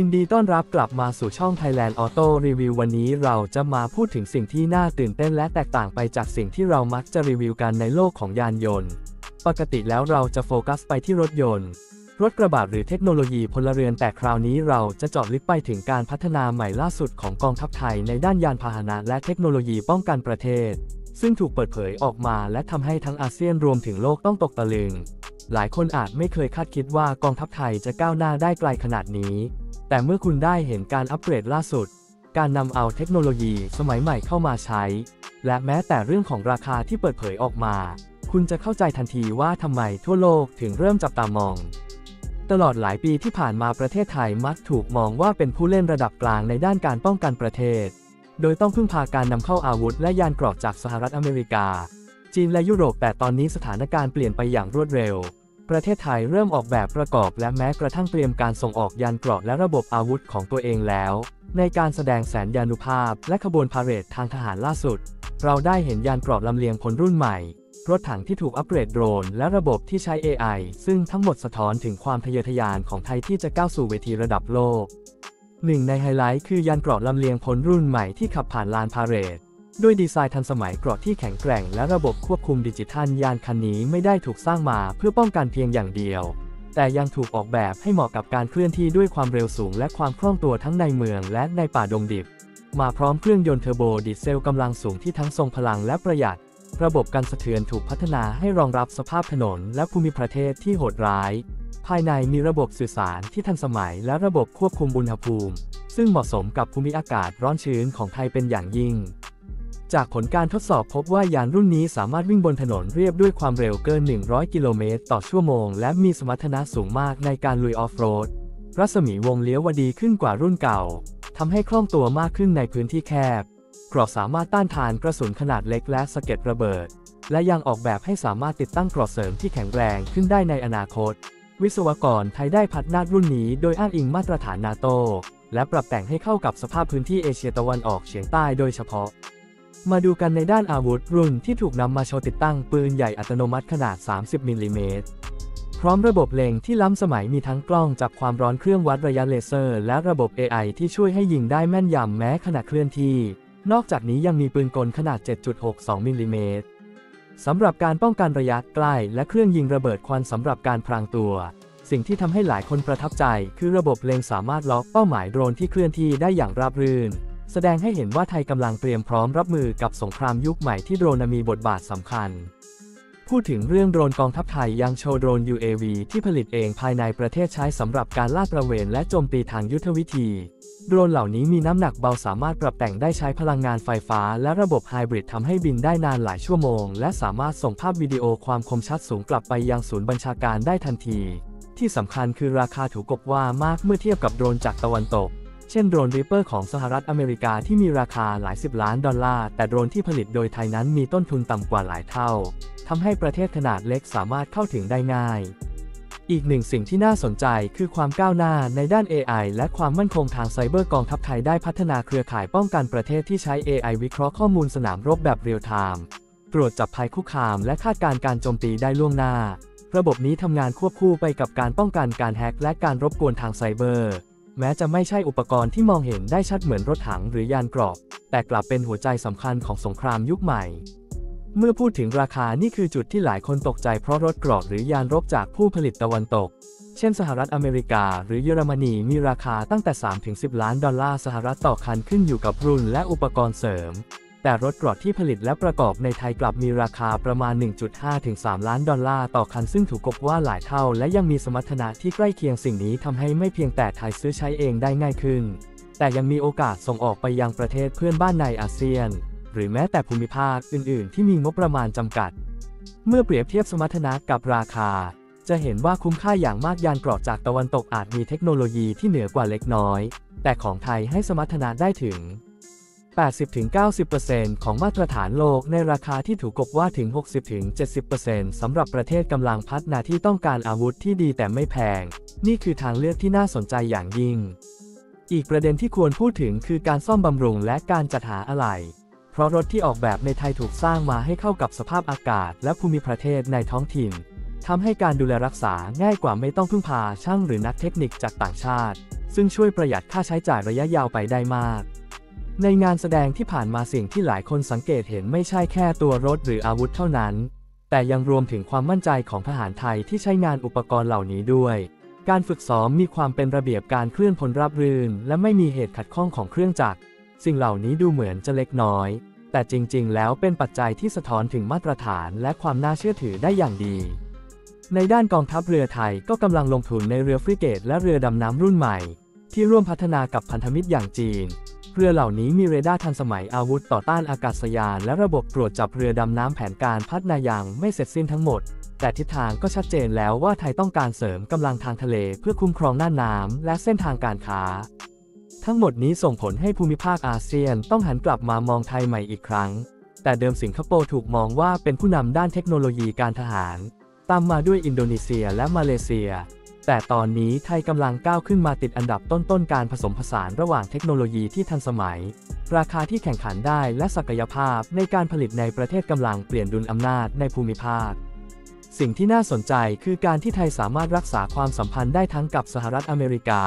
ยินดีต้อนรับกลับมาสู่ช่อง Thailand Auto Review วันนี้เราจะมาพูดถึงสิ่งที่น่าตื่นเต้นและแตกต่างไปจากสิ่งที่เรามักจะรีวิวกันในโลกของยานยนต์ ปกติแล้วเราจะโฟกัสไปที่รถยนต์ รถกระบะหรือเทคโนโลยีพลเรือนแต่คราวนี้เราจะเจาะลึกไปถึงการพัฒนาใหม่ล่าสุดของกองทัพไทยในด้านยานพาหนะและเทคโนโลยีป้องกันประเทศ ซึ่งถูกเปิดเผยออกมาและทำให้ทั้งอาเซียนรวมถึงโลกต้องตกตะลึง หลายคนอาจไม่เคยคาดคิดว่ากองทัพไทยจะก้าวหน้าได้ไกลขนาดนี้ แต่เมื่อคุณได้เห็นการอัปเกรดล่าสุด การนำเอาเทคโนโลยีสมัยใหม่เข้ามาใช้ และแม้แต่เรื่องของราคาที่เปิดเผยออกมา คุณจะเข้าใจทันทีว่าทำไมทั่วโลกถึงเริ่มจับตามอง ตลอดหลายปีที่ผ่านมาประเทศไทยมักถูกมองว่าเป็นผู้เล่นระดับกลางในด้านการป้องกันประเทศ โดยต้องพึ่งพาการนำเข้าอาวุธและยานเกราะจากสหรัฐอเมริกา จีนและยุโรปแต่ตอนนี้สถานการณ์เปลี่ยนไปอย่างรวดเร็ว ประเทศไทยเริ่มออกแบบประกอบและแม้กระทั่งเตรียมการส่งออกยานเกราะและระบบอาวุธของตัวเองแล้ว ในการแสดงแสนยานุภาพและขบวนพาเหรดทางทหารล่าสุด เราได้เห็นยานเกราะลำเลียงพลรุ่นใหม่ รถถังที่ถูกอัปเกรดโดรน และระบบที่ใช้ AI ซึ่งทั้งหมดสะท้อนถึงความทะเยอทะยานของไทยที่จะก้าวสู่เวทีระดับโลกหนึ่งในไฮไลท์คือยานเกราะลำเลียงพลรุ่นใหม่ที่ขับผ่านลานพาเหรด ด้วยดีไซน์ทันสมัยเกราะที่แข็งแกร่งและระบบควบคุมดิจิทัลยานคันนี้ไม่ได้ถูกสร้างมาเพื่อป้องกันเพียงอย่างเดียว แต่ยังถูกออกแบบให้เหมาะกับการเคลื่อนที่ด้วยความเร็วสูงและความคล่องตัวทั้งในเมืองและในป่าดงดิบ มาพร้อมเครื่องยนต์เทอร์โบดีเซลกำลังสูงที่ทั้งทรงพลังและประหยัด ระบบกันสะเทือนถูกพัฒนาให้รองรับสภาพถนนและภูมิประเทศที่โหดร้าย ภายในมีระบบสื่อสารที่ทันสมัยและระบบควบคุมอุณหภูมิ ซึ่งเหมาะสมกับภูมิอากาศร้อนชื้นของไทยเป็นอย่างยิ่ง จากผลการทดสอบพบว่ายานรุ่นนี้สามารถวิ่งบนถนนเรียบด้วยความเร็วเกิน 100 กิโลเมตรต่อชั่วโมง และมีสมรรถนะสูงมากในการลุยออฟโรด รัศมีวงเลี้ยววดีขึ้นกว่ารุ่นเก่า ทำให้คล่องตัวมากขึ้นในพื้นที่แคบกรอบสามารถต้านทานกระสุนขนาดเล็กและสะเก็ดระเบิด และยังออกแบบให้สามารถติดตั้งกรอบเสริมที่แข็งแรงขึ้นได้ในอนาคต วิศวกรไทยได้พัฒนารุ่นนี้โดยอ้างอิงมาตรฐานนาโตและปรับแต่งให้เข้ากับสภาพพื้นที่เอเชียตะวันออกเฉียงใต้โดยเฉพาะ มาดูกันในด้านอาวุธรุ่นที่ถูกนำมาโชว์ติดตั้งปืนใหญ่อัตโนมัติขนาด 30มิลลิเมตรพร้อมระบบเล็งที่ล้ำสมัยมีทั้งกล้องจับความร้อนเครื่องวัดระยะเลเซอร์ และระบบ AI ที่ช่วยให้ยิงได้แม่นยำแม้ขณะเคลื่อนที่ นอกจากนี้ยังมีปืนกลขนาด 7.62มิลลิเมตรสำหรับการป้องกันระยะใกล้และเครื่องยิงระเบิดควันสำหรับการพรางตัว สิ่งที่ทำให้หลายคนประทับใจ คือระบบเล็งสามารถล็อกเป้าหมายโดรนที่เคลื่อนที่ได้อย่างราบรื่น แสดงให้เห็นว่าไทยกำลังเตรียมพร้อมรับมือกับสงครามยุคใหม่ที่โดรนมีบทบาทสำคัญ พูดถึงเรื่องโดรนกองทัพไทยยังโชว์โดรน UAV ที่ผลิตเองภายในประเทศใช้สำหรับการลาดตระเวนและโจมตีทางยุทธวิธี โดรนเหล่านี้มีน้ำหนักเบาสามารถปรับแต่งได้ใช้พลังงานไฟฟ้า และระบบไฮบริดทำให้บินได้นานหลายชั่วโมง และสามารถส่งภาพวิดีโอความคมชัดสูงกลับไปยังศูนย์บัญชาการได้ทันที ที่สำคัญคือราคาถูกกบว่ามากเมื่อเทียบกับโดรนจากตะวันตก เช่นโดรนริปเปอร์ของสหรัฐอเมริกาที่มีราคาหลายสิบล้านดอลลาร์ แต่โดรนที่ผลิตโดยไทยนั้นมีต้นทุนต่ำกว่าหลายเท่าทำให้ประเทศขนาดเล็กสามารถเข้าถึงได้ง่าย อีกหนึ่งสิ่งที่น่าสนใจคือความก้าวหน้าในด้าน AI และความมั่นคงทางไซเบอร์กองทัพไทยได้พัฒนาเครือข่ายป้องกันประเทศที่ใช้ AI วิเคราะห์ข้อมูลสนามรบแบบเรียลไทม์ตรวจจับภัยคุกคามและคาดการณ์การโจมตีได้ล่วงหน้า ระบบนี้ทำงานควบคู่ไปกับการป้องกันการแฮ็กและการรบกวนทางไซเบอร์ แม้จะไม่ใช่อุปกรณ์ที่มองเห็นได้ชัดเหมือนรถถังหรือยานเกราะแต่กลับเป็นหัวใจสำคัญของสงครามยุคใหม่ เมื่อพูดถึงราคานี่คือจุดที่หลายคนตกใจเพราะรถเกราะหรือยานรบจากผู้ผลิตตะวันตก เช่นสหรัฐอเมริกา หรือเยอรมนีมีราคาตั้งแต่ 3-10 ล้านดอลลาร์สหรัฐต่อคันขึ้นอยู่กับรุ่นและอุปกรณ์เสริม แต่รถเกราะที่ผลิตและประกอบในไทยกลับมีราคาประมาณ 1.5-3ล้านดอลลาร์ต่อคันซึ่งถูกกบว่าหลายเท่า และยังมีสมรรถนะที่ใกล้เคียงสิ่งนี้ทำให้ไม่เพียงแต่ไทยซื้อใช้เองได้ง่ายขึ้น แต่ยังมีโอกาสส่งออกไปยังประเทศเพื่อนบ้านในอาเซียน หรือแม้แต่ภูมิภาคอื่น ๆ ที่มีงบประมาณจำกัด เมื่อเปรียบเทียบสมรรถนะกับราคา จะเห็นว่าคุ้มค่าอย่างมากยานเกราะจากตะวันตกอาจมีเทคโนโลยีที่เหนือกว่าเล็กน้อย แต่ของไทยให้สมรรถนะได้ถึง 80-90%ของมาตรฐานโลกในราคาที่ถูกกบว่าถึง 60-70%สำหรับประเทศกำลังพัฒนาที่ต้องการอาวุธที่ดีแต่ไม่แพง นี่คือทางเลือกที่น่าสนใจอย่างยิ่ง อีกประเด็นที่ควรพูดถึงคือการซ่อมบำรุงและการจัดหาอะไหล่เพราะรถที่ออกแบบในไทยถูกสร้างมาให้เข้ากับสภาพอากาศ และภูมิประเทศในท้องถิ่นทำให้การดูแลรักษาง่ายกว่าไม่ต้องพึ่งพาช่างหรือนักเทคนิคจากต่างชาติ ซึ่งช่วยประหยัดค่าใช้จ่ายระยะยาวไปได้มาก ในงานแสดงที่ผ่านมาสิ่งที่หลายคนสังเกตเห็นไม่ใช่แค่ตัวรถหรืออาวุธเท่านั้น แต่ยังรวมถึงความมั่นใจของทหารไทยที่ใช้งานอุปกรณ์เหล่านี้ด้วย การฝึกซ้อมมีความเป็นระเบียบการเคลื่อนพลราบรื่น และไม่มีเหตุขัดข้องของเครื่องจักร สิ่งเหล่านี้ดูเหมือนจะเล็กน้อย แต่จริงๆ แล้วเป็นปัจจัยที่สะท้อนถึงมาตรฐานและความน่าเชื่อถือได้อย่างดี ในด้านกองทัพเรือไทยก็กำลังลงทุนในเรือฟริเกตและเรือดำน้ำรุ่นใหม่ ที่ร่วมพัฒนากับพันธมิตรอย่างจีน เรือเหล่านี้มีเรดาร์ทันสมัยอาวุธต่อต้านอากาศยาน และระบบตรวจจับเรือดำน้ำแผนการพัฒนายังไม่เสร็จสิ้นทั้งหมด แต่ทิศทางก็ชัดเจนแล้วว่าไทยต้องการเสริมกำลังทางทะเลเพื่อคุ้มครองน่านน้ำและเส้นทางการค้า ทั้งหมดนี้ส่งผลให้ภูมิภาคอาเซียนต้องหันกลับมามองไทยใหม่อีกครั้ง แต่เดิมสิงคโปร์ถูกมองว่าเป็นผู้นำด้านเทคโนโลยีการทหาร ตามมาด้วยอินโดนีเซียและมาเลเซีย แต่ตอนนี้ไทยกำลังก้าวขึ้นมาติดอันดับต้นๆการผสมผสานระหว่างเทคโนโลยีที่ทันสมัย ราคาที่แข่งขันได้และศักยภาพในการผลิตในประเทศกำลังเปลี่ยนดุลอำนาจในภูมิภาค สิ่งที่น่าสนใจคือการที่ไทยสามารถรักษาความสัมพันธ์ได้ทั้งกับสหรัฐอเมริกา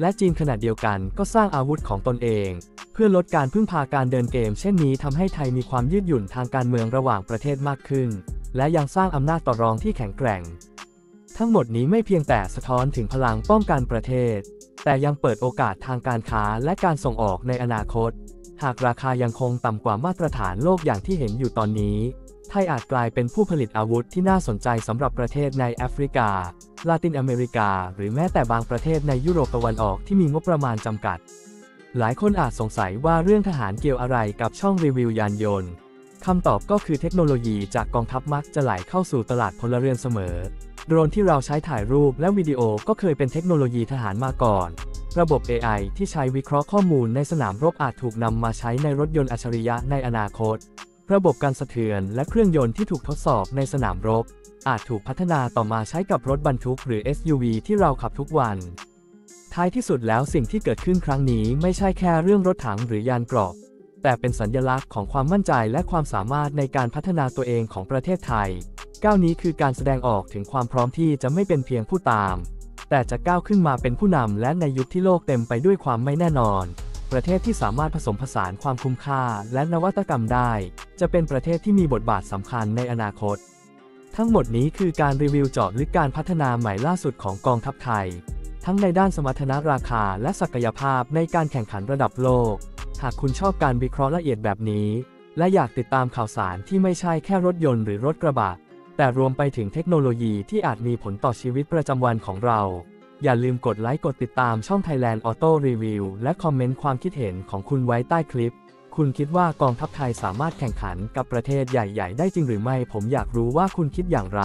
และจีนขณะเดียวกันก็สร้างอาวุธของตนเอง เพื่อลดการพึ่งพาการเดินเกม เช่นนี้ทำให้ไทยมีความยืดหยุ่นทางการเมืองระหว่างประเทศมากขึ้น และยังสร้างอำนาจต่อรองที่แข็งแกร่ง ทั้งหมดนี้ไม่เพียงแต่สะท้อนถึงพลังป้องกันประเทศ แต่ยังเปิดโอกาสทางการค้าและการส่งออกในอนาคต หากราคายังคงต่ำกว่ามาตรฐานโลกอย่างที่เห็นอยู่ตอนนี้ ไทยอาจกลายเป็นผู้ผลิตอาวุธที่น่าสนใจสำหรับประเทศในแอฟริกา ลาตินอเมริกา หรือแม้แต่บางประเทศในยุโรปตะวันออกที่มีงบประมาณจำกัด หลายคนอาจสงสัยว่าเรื่องทหารเกี่ยวอะไรกับช่องรีวิวยานยนต์คำตอบก็คือเทคโนโลยีจากกองทัพมักจะไหลเข้าสู่ตลาดพลเรือนเสมอ โดรนที่เราใช้ถ่ายรูปและวิดีโอก็เคยเป็นเทคโนโลยีทหารมาก่อน ระบบ AI ที่ใช้วิเคราะห์ข้อมูลในสนามรบอาจถูกนำมาใช้ในรถยนต์อัจฉริยะในอนาคต ระบบการสะเทือนและเครื่องยนต์ที่ถูกทดสอบในสนามรบ อาจถูกพัฒนาต่อมาใช้กับรถบรรทุกหรือ SUV ที่เราขับทุกวัน ท้ายที่สุดแล้วสิ่งที่เกิดขึ้นครั้งนี้ไม่ใช่แค่เรื่องรถถังหรือยานเกราะ แต่เป็นสัญญลักษณ์ของความมั่นใจและความสามารถในการพัฒนาตัวเองของประเทศไทย ก้าวนี้คือการแสดงออกถึงความพร้อมที่จะไม่เป็นเพียงผู้ตาม แต่จะก้าวขึ้นมาเป็นผู้นำและในยุคที่โลกเต็มไปด้วยความไม่แน่นอน ประเทศที่สามารถผสมผสานความคุ้มค่าและนวัตกรรมได้ จะเป็นประเทศที่มีบทบาทสำคัญในอนาคต ทั้งหมดนี้คือการรีวิวเจาะลึกการพัฒนาใหม่ล่าสุดของกองทัพไทย ทั้งในด้านสมรรถนะราคาและศักยภาพในการแข่งขันระดับโลก หากคุณชอบการวิเคราะห์ละเอียดแบบนี้ และอยากติดตามข่าวสารที่ไม่ใช่แค่รถยนต์หรือรถกระบะ แต่รวมไปถึงเทคโนโลยีที่อาจมีผลต่อชีวิตประจำวันของเรา อย่าลืมกดไลค์กดติดตามช่อง Thailand Auto Review และคอมเมนต์ความคิดเห็นของคุณไว้ใต้คลิป คุณคิดว่ากองทัพไทยสามารถแข่งขันกับประเทศใหญ่ ๆ ได้จริงหรือไม่ ผมอยากรู้ว่าคุณคิดอย่างไร